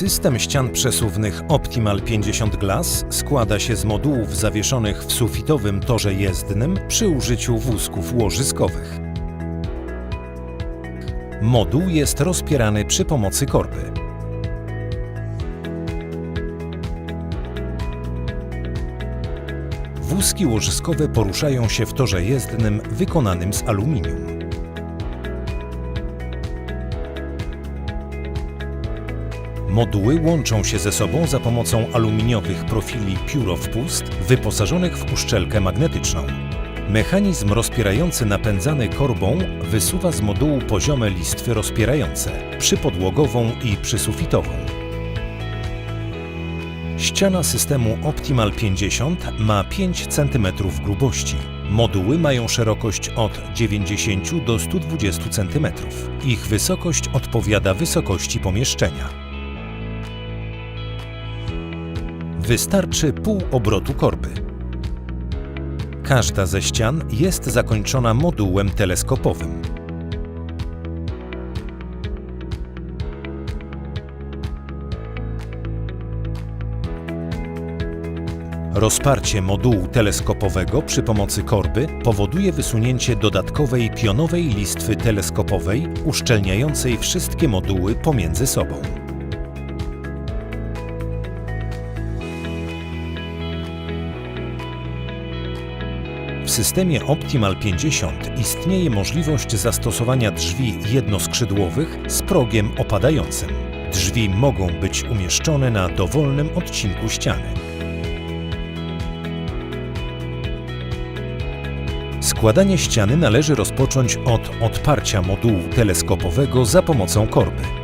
System ścian przesuwnych Optimal 50 Glass składa się z modułów zawieszonych w sufitowym torze jezdnym przy użyciu wózków łożyskowych. Moduł jest rozpierany przy pomocy korby. Wózki łożyskowe poruszają się w torze jezdnym wykonanym z aluminium. Moduły łączą się ze sobą za pomocą aluminiowych profili pióro-wpust wyposażonych w uszczelkę magnetyczną. Mechanizm rozpierający napędzany korbą wysuwa z modułu poziome listwy rozpierające, przypodłogową i przysufitową. Ściana systemu Optimal 50 ma 5 cm grubości. Moduły mają szerokość od 90 do 120 cm. Ich wysokość odpowiada wysokości pomieszczenia. Wystarczy pół obrotu korby. Każda ze ścian jest zakończona modułem teleskopowym. Rozparcie modułu teleskopowego przy pomocy korby powoduje wysunięcie dodatkowej pionowej listwy teleskopowej uszczelniającej wszystkie moduły pomiędzy sobą. W systemie Optimal 50 istnieje możliwość zastosowania drzwi jednoskrzydłowych z progiem opadającym. Drzwi mogą być umieszczone na dowolnym odcinku ściany. Składanie ściany należy rozpocząć od odparcia modułu teleskopowego za pomocą korby.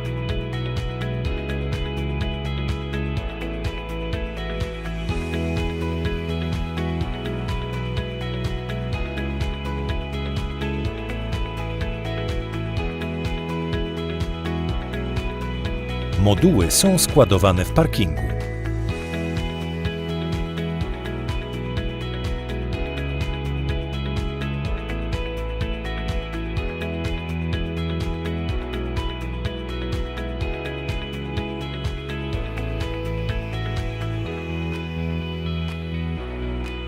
Moduły są składowane w parkingu.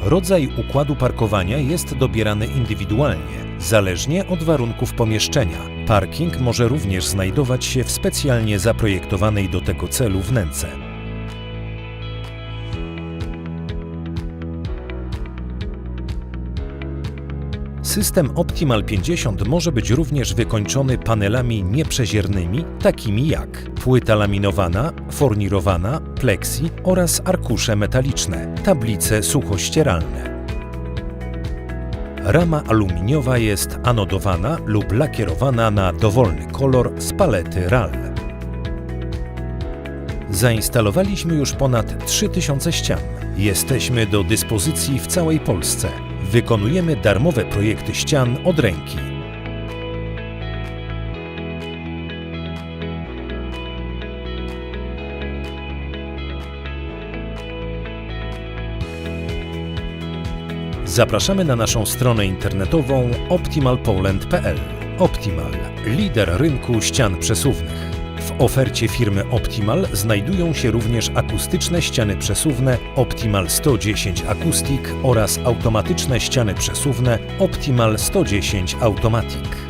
Rodzaj układu parkowania jest dobierany indywidualnie, zależnie od warunków pomieszczenia. Parking może również znajdować się w specjalnie zaprojektowanej do tego celu wnęce. System Optimal 50 może być również wykończony panelami nieprzeziernymi, takimi jak płyta laminowana, fornirowana, plexi oraz arkusze metaliczne, tablice suchościeralne. Rama aluminiowa jest anodowana lub lakierowana na dowolny kolor z palety RAL. Zainstalowaliśmy już ponad 3000 ścian. Jesteśmy do dyspozycji w całej Polsce. Wykonujemy darmowe projekty ścian od ręki. Zapraszamy na naszą stronę internetową optimalpoland.pl. Optimal, lider rynku ścian przesuwnych. W ofercie firmy Optimal znajdują się również akustyczne ściany przesuwne Optimal 110 Acoustic oraz automatyczne ściany przesuwne Optimal 110 Automatic.